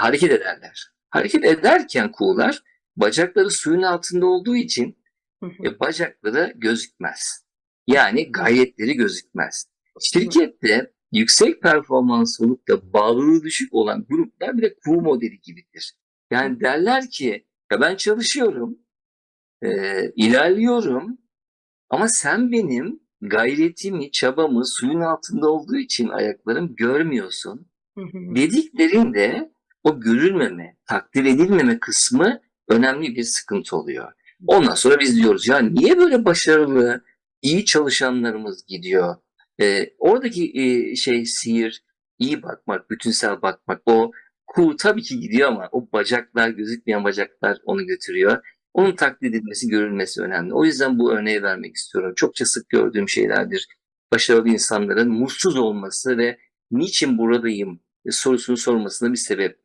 hareket ederler. Hareket ederken kuğular bacakları suyun altında olduğu için Hı hı. e, bacakları gözükmez. Yani gayretleri gözükmez. Şirkette yüksek performans olup da bağlılığı düşük olan gruplar bir de kuğu modeli gibidir. Yani derler ki ya ben çalışıyorum, e, ilerliyorum ama sen benim gayretimi, çabamı suyun altında olduğu için ayaklarım görmüyorsun Hı hı. dediklerinde o görülmeme, takdir edilmeme kısmı önemli bir sıkıntı oluyor. Ondan sonra biz diyoruz ya niye böyle başarılı, iyi çalışanlarımız gidiyor? Ee, oradaki e, şey sihir, iyi bakmak, bütünsel bakmak. O kuğu tabii ki gidiyor ama o bacaklar, gözükmeyen bacaklar onu götürüyor. Onun takdir edilmesi, görülmesi önemli. O yüzden bu örneği vermek istiyorum. Çokça sık gördüğüm şeylerdir. Başarılı insanların mutsuz olması ve niçin buradayım sorusunu sormasına bir sebeptir.